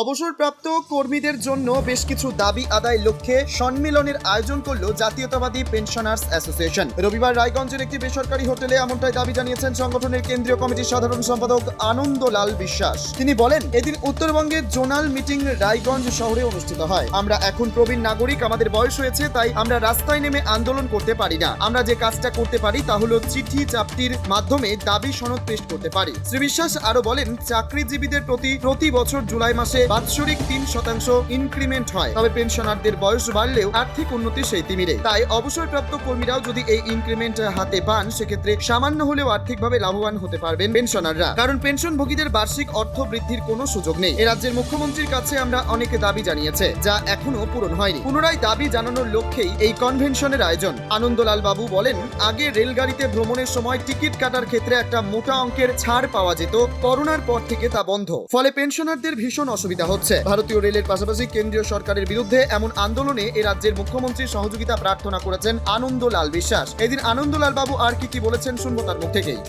অবসরপ্রাপ্ত কর্মীদের জন্য বেশ কিছু দাবি আদায় লক্ষ্যে সম্মেলনের আয়োজন করল জাতীয়তাবাদী পেনশনার্স অ্যাসোসিয়েশন। রবিবার রায়গঞ্জের একটি বেসরকারি হোটেলে এমনটাই দাবি জানিয়েছেন সংগঠনের কেন্দ্রীয় কমিটির সাধারণ সম্পাদক আনন্দলাল বিশ্বাস। তিনি বলেন, এদিন উত্তরবঙ্গের জোনাল মিটিং রায়গঞ্জ শহরে অনুষ্ঠিত হয়। আমরা এখন প্রবীণ নাগরিক, আমাদের বয়স হয়েছে, তাই আমরা রাস্তায় নেমে আন্দোলন করতে পারি না। আমরা যে কাজটা করতে পারি তা হলো চিঠি চাপটির মাধ্যমে দাবি সনদ পেশ করতে পারি। শ্রী বিশ্বাস আরও বলেন, চাকরিজীবীদের প্রতি প্রতি বছর জুলাই মাসে বাৎসরিক তিন শতাংশ ইনক্রিমেন্ট হয়। তবে পেনশনারদের বয়স বাড়লেও আর্থিক উন্নতি সেই তিমিরে। তাই অবসরপ্রাপ্ত কর্মীরাও যদি এই ইনক্রিমেন্ট হাতে পান, সেক্ষেত্রে সামান্য হলেও আর্থিকভাবে লাভবান হতে পারবেন পেনশনাররা। কারণ পেনশনভোগীদের বার্ষিক অর্থ বৃদ্ধির কোনো সুযোগ নেই। এ রাজ্যের মুখ্যমন্ত্রীর কাছে আমরা অনেক দাবি জানিয়েছে, যা এখনও পূরণ হয়নি। পুনরায় দাবি জানানোর লক্ষ্যেই এই কনভেনশনের আয়োজন। আনন্দলাল বাবু বলেন, আগে রেলগাড়িতে ভ্রমণের সময় টিকিট কাটার ক্ষেত্রে একটা মোটা অঙ্কের ছাড় পাওয়া যেত। করোনার পর থেকে তা বন্ধ। ফলে পেনশনারদের ভীষণ অসুবিধা হচ্ছে। ভারতীয় রেলের পাশাপাশি কেন্দ্রীয় সরকারের বিরুদ্ধে এমন আন্দোলনে এ রাজ্যের মুখ্যমন্ত্রীর সহযোগিতা প্রার্থনা করেছেন আনন্দলাল বিশ্বাস। এদিন আনন্দলাল বাবু আর কি কি বলেছেন শুনব তার মুখ থেকেই।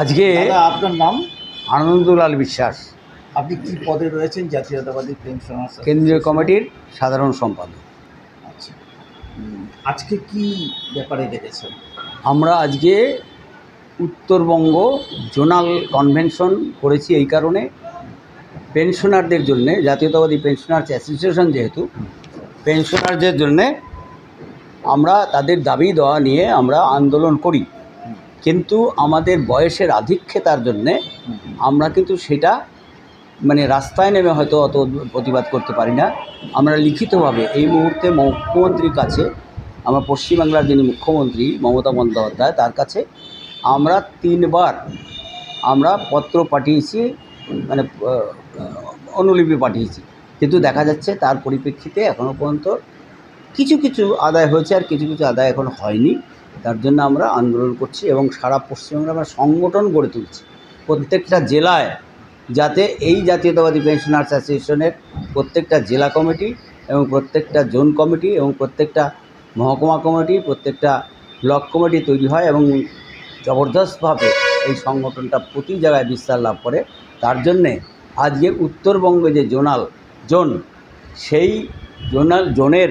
আজকে আপনার নাম? আনন্দলাল বিশ্বাস। আপনি কি পদে রয়েছেন? জাতীয়তাবাদী পেনশনার্স কেন্দ্রীয় কমিটির সাধারণ সম্পাদক। আচ্ছা। আজকে কি ব্যাপারে ডেকেছেন আমরা আজকে উত্তরবঙ্গ জোনাল কনভেনশন করেছি এই কারণে। পেনশনারদের জন্যে, জাতীয়তাবাদী পেনশনার্স অ্যাসোসিয়েশন যেহেতু, পেনশনারদের জন্যে আমরা তাদের দাবি দেওয়া নিয়ে আমরা আন্দোলন করি। কিন্তু আমাদের বয়সের আধিক্যতার জন্যে আমরা কিন্তু সেটা মানে রাস্তায় নেমে হয়তো অত প্রতিবাদ করতে পারি না। আমরা লিখিতভাবে এই মুহূর্তে মুখ্যমন্ত্রীর কাছে, আমরা পশ্চিমবাংলার যিনি মুখ্যমন্ত্রী মমতা বন্দ্যোপাধ্যায়, তার কাছে আমরা তিনবার আমরা পত্র পাঠিয়েছি মানে অনুলিপি পাঠিয়েছি। কিন্তু দেখা যাচ্ছে তার পরিপ্রেক্ষিতে এখনও পর্যন্ত কিছু কিছু আদায় হয়েছে আর কিছু কিছু আদায় এখন হয়নি। তার জন্য আমরা আন্দোলন করছি এবং সারা পশ্চিমবঙ্গে আমরা সংগঠন গড়ে তুলছি। প্রত্যেকটা জেলায় যাতে এই জাতীয়তাবাদী পেনশনার্স অ্যাসোসিয়েশনের প্রত্যেকটা জেলা কমিটি এবং প্রত্যেকটা জোন কমিটি এবং প্রত্যেকটা মহকুমা কমিটি, প্রত্যেকটা ব্লক কমিটি তৈরি হয় এবং জবরদস্তভাবে এই সংগঠনটা প্রতি জায়গায় বিস্তার লাভ করে। তার জন্যে আজকে উত্তরবঙ্গে যে জোনাল জোন সেই জোনাল জোনের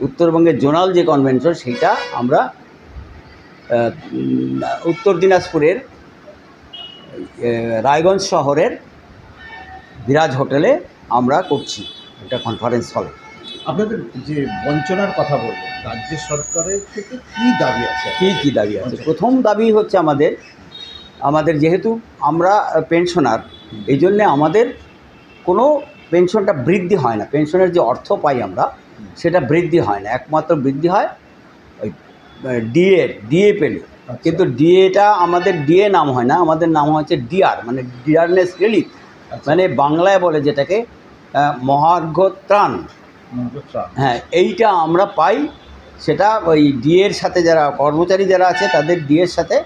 উত্তরবঙ্গের জোনাল যে কনভেনশন সেইটা আমরা উত্তর দিনাজপুরের রায়গঞ্জ শহরের বিরাজ হোটেলে আমরা করছি এটা কনফারেন্স হলে আপনাদের যে বঞ্চনার কথা বললেন রাজ্য সরকারের থেকে কী দাবি আছে? কী কী দাবি আছে? প্রথম দাবি হচ্ছে আমাদের আমাদের যেহেতু আমরা পেনশনার এই জন্যে আমাদের কোনো পেনশনটা বৃদ্ধি হয় না। পেনশনের যে অর্থ পাই আমরা সেটা বৃদ্ধি হয় না। একমাত্র বৃদ্ধি হয় ওই ডিএ ডিএ পেলে। কিন্তু ডিএটা আমাদের ডিএ নাম হয় না আমাদের নাম হচ্ছে ডিআর মানে ডিয়ারনেস রিলিফ। মানে বাংলায় বলে যেটাকে মহার্ঘ ত্রাণ হ্যাঁ এইটা আমরা পাই সেটা ওই ডিএর সাথে যারা কর্মচারী যারা আছে তাদের ডিএর সাথে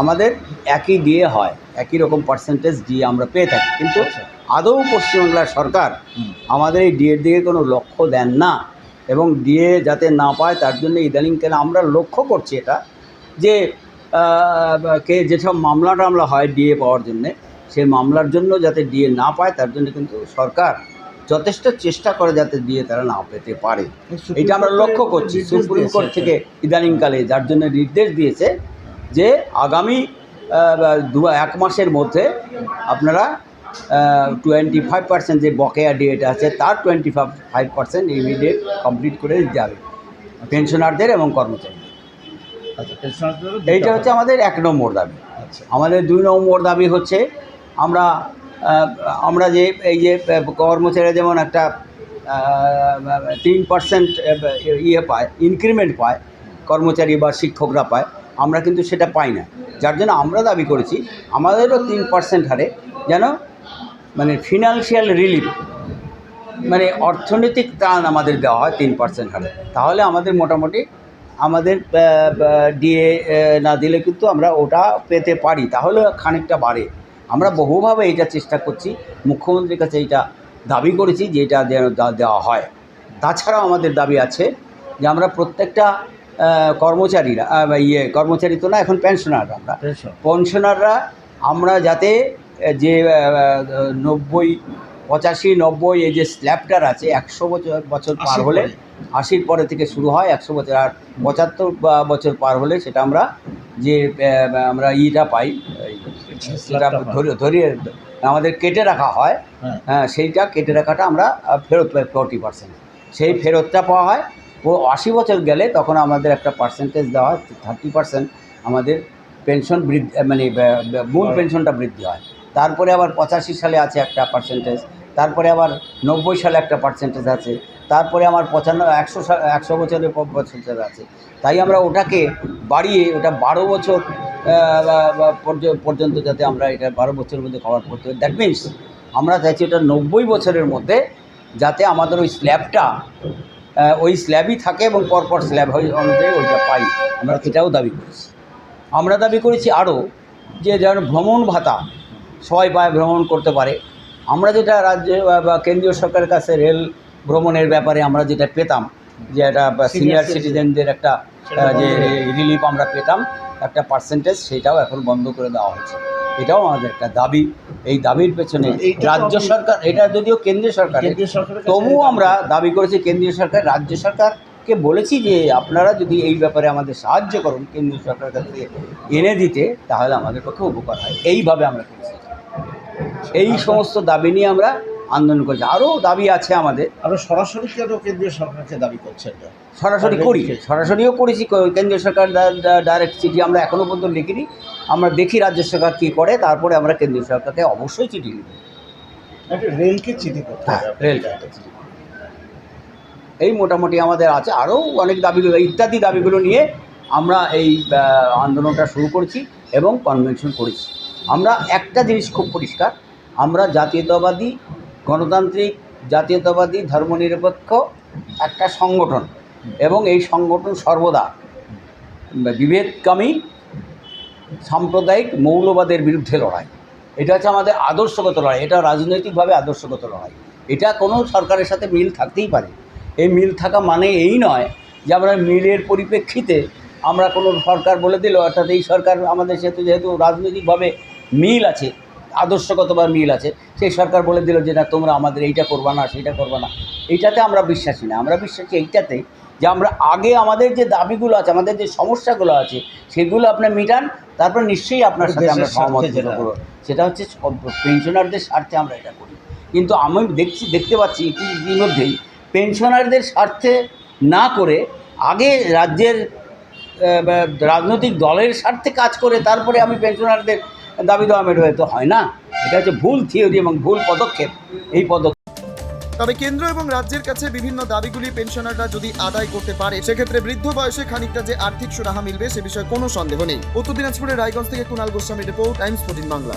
আমাদের একই ডিএ হয় একই রকম পার্সেন্টেজ ডিএ আমরা পেয়ে থাকি। কিন্তু আদৌ পশ্চিমবাংলার সরকার আমাদের এই ডিএর দিকে কোনো লক্ষ্য দেন না এবং ডিএ যাতে না পায় তার জন্য ইদানিংকালে আমরা লক্ষ্য করছি এটা যে কে যেসব মামলা টামলা হয় ডিএ পাওয়ার জন্যে সেই মামলার জন্য যাতে ডিএ না পায় তার জন্য কিন্তু সরকার যথেষ্ট চেষ্টা করে যাতে দিয়ে তারা না পেতে পারে। এটা আমরা লক্ষ্য করছি। সুপ্রিম কোর্ট থেকে ইদানিংকালে যার জন্য নির্দেশ দিয়েছে যে আগামী দু এক মাসের মধ্যে আপনারা টোয়েন্টি ফাইভ পার্সেন্ট যে বকেয়া ডেট আছে তার twenty five five percent immediate complete করে দিতে হবে। পেনশনারদের এবং কর্মচারীদের। আচ্ছা এইটা হচ্ছে আমাদের এক নম্বর দাবি। আচ্ছা। আমাদের দুই নম্বর দাবি হচ্ছে আমরা আমরা যে এই যে আহ, কর্মচারীরা যেমন একটা তিন পার্সেন্ট ইয়ে পায় ইনক্রিমেন্ট পায় কর্মচারী বা শিক্ষকরা পায় আমরা কিন্তু সেটা পাই না। যার জন্য আমরা দাবি করেছি, আমাদেরও তিন পার্সেন্ট হারে যেন মানে ফিনান্সিয়াল রিলিফ মানে অর্থনৈতিক ত্রাণ আমাদের দেওয়া হয় তিন পার্সেন্ট হারে। তাহলে আমাদের মোটামুটি আমাদের ডিএ না দিলে কিন্তু আমরা ওটা পেতে পারি। তাহলে খানিকটা বাড়ে। আমরা বহুভাবে এটা চেষ্টা করছি। মুখ্যমন্ত্রীর কাছে এটা দাবি করেছি যে এটা দেওয়া হয়। তাছাড়াও আমাদের দাবি আছে যে আমরা প্রত্যেকটা কর্মচারীরা ইয়ে কর্মচারী তো না এখন পেনশনার আমরা। পেনশনাররা আমরা যাতে যে নব্বই পঁচাশি নব্বই এই যে স্ল্যাবটার আছে একশো বছর বছর পার হলে আশির পরে থেকে শুরু হয় একশো বছর আর পঁচাত্তর বছর পার হলে সেটা আমরা যে আমরা ইটা পাই সেটা স্ল্যাবটা ধরিয়ে আমাদের কেটে রাখা হয় হ্যাঁ। হ্যাঁ সেইটা কেটে রাখাটা আমরা ফেরত পাই ফোরটি পার্সেন্ট সেই ফেরতটা পাওয়া হয় আশি বছর গেলে তখন আমাদের একটা পার্সেন্টেজ দেওয়া হয় থার্টি পার্সেন্ট আমাদের পেনশন বৃদ্ধি মানে মূল পেনশনটা বৃদ্ধি হয়। তারপরে আবার পঁচাশি সালে আছে একটা পার্সেন্টেজ তারপরে আবার নব্বই সালে একটা পার্সেন্টেজ আছে তারপরে আমার পঁচান্ন একশো সাল একশো বছরের পার্সেন্টেজ আছে। তাই আমরা ওটাকে বাড়িয়ে ওটা বারো বছর পর্যন্ত যাতে আমরা এটা বারো বছরের মধ্যে কভার করতে পারি। দ্যাট মিনস আমরা চাইছি ওটা নব্বই বছরের মধ্যে যাতে আমাদের ওই স্ল্যাবটা ওই স্ল্যাবই থাকে এবং পরপর স্ল্যাব হয়ে অনুযায়ী ওইটা পাই। আমরা এটাও দাবি করেছি। আমরা দাবি করেছি আরও যে যেন ভ্রমণ ভাতা সবাই পায় ভ্রমণ করতে পারে। আমরা যেটা রাজ্য বা- বা কেন্দ্রীয় সরকারের কাছে রেল ভ্রমণের ব্যাপারে আমরা যেটা পেতাম যে একটা সিনিয়র সিটিজেনদের একটা যে রিলিফ আমরা পেতাম একটা পার্সেন্টেজ সেটাও এখন বন্ধ করে দেওয়া হয়েছে। এটাও আমাদের একটা দাবি। এই দাবির পেছনে রাজ্য সরকার এটা যদিও কেন্দ্রীয় সরকার তবুও আমরা দাবি করেছি কেন্দ্রীয় সরকার রাজ্য সরকারকে বলেছি যে আপনারা যদি এই ব্যাপারে আমাদের সাহায্য করুন কেন্দ্রীয় সরকারের কাছ থেকে এনে দিতে তাহলে আমাদের পক্ষে উপকার হয়। এইভাবে আমরা করেছি। এই সমস্ত দাবি নিয়ে আমরা আন্দোলন করছি। আরও দাবি আছে আমাদের। আরও সরাসরি কেন কেন্দ্রীয় সরকারকে দাবি করছেন সরাসরি করি। সরাসরিও করেছি। কেন্দ্রীয় সরকার ডাইরেক্ট চিঠি আমরা এখনও পর্যন্ত লিখিনি। আমরা দেখি রাজ্য সরকার কী করে তারপরে আমরা কেন্দ্রীয় সরকারকে অবশ্যই চিঠি লিখব। একটা রেলকে চিঠি করতে হ্যাঁ, রেলকে। চিঠি এই মোটামুটি আমাদের আছে। আরও অনেক দাবিগুলো ইত্যাদি দাবিগুলো নিয়ে আমরা এই আন্দোলনটা শুরু করেছি এবং কনভেনশন করেছি। আমরা একটা জিনিস খুব পরিষ্কার। আমরা জাতীয়তাবাদী গণতান্ত্রিক, জাতীয়তাবাদী, ধর্মনিরপেক্ষ একটা সংগঠন। এবং এই সংগঠন সর্বদা বিভেদকামী, সাম্প্রদায়িক, মৌলবাদের বিরুদ্ধে লড়াই। এটা হচ্ছে আমাদের আদর্শগত লড়াই। এটা রাজনৈতিকভাবে আদর্শগত লড়াই। এটা কোনো সরকারের সাথে মিল থাকতেই পারে। এই মিল থাকা মানে এই নয় যে আমরা মিলের পরিপ্রেক্ষিতে আমরা কোনো সরকার বলে দিল অর্থাৎ এই সরকার আমাদের সাথে যেহেতু রাজনৈতিকভাবে মিল আছে আদর্শগতভাবে মিল আছে। সেই সরকার বলে দিল যে না তোমরা আমাদের এইটা করবা না সেইটা করবা না। এইটাতে আমরা বিশ্বাসী না। আমরা বিশ্বাসী এইটাতে যে আমরা আগে আমাদের যে দাবিগুলো আছে আমাদের যে সমস্যাগুলো আছে সেগুলো আপনি মিটান তারপর নিশ্চয়ই আপনার সাথে আমরা সহমত। করব সেটা হচ্ছে পেনশনারদের স্বার্থে আমরা এটা করি। কিন্তু আমি দেখছি দেখতে পাচ্ছি ইতি- ইতিমধ্যেই পেনশনারদের স্বার্থে না করে আগে রাজ্যের রাজনৈতিক দলের স্বার্থে কাজ করে তারপরে আমি পেনশনারদের দাবি দেওয়া মেটাবে তো হয় না। এটা হচ্ছে ভুল থিওরি এবং ভুল পদক্ষেপ। এই পদক্ষেপ তবে কেন্দ্র এবং রাজ্যের কাছে বিভিন্ন দাবিগুলি পেনশনাররা যদি আদায় করতে পারে, সেক্ষেত্রে বৃদ্ধ বয়সে খানিকটা যে আর্থিক সুরাহা মিলবে, সে বিষয়ে কোনো সন্দেহ নেই। উত্তর দিনাজপুরের রায়গঞ্জ থেকে Kunal Goswami report, Times fourteen Bangla.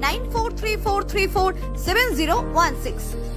9434347016.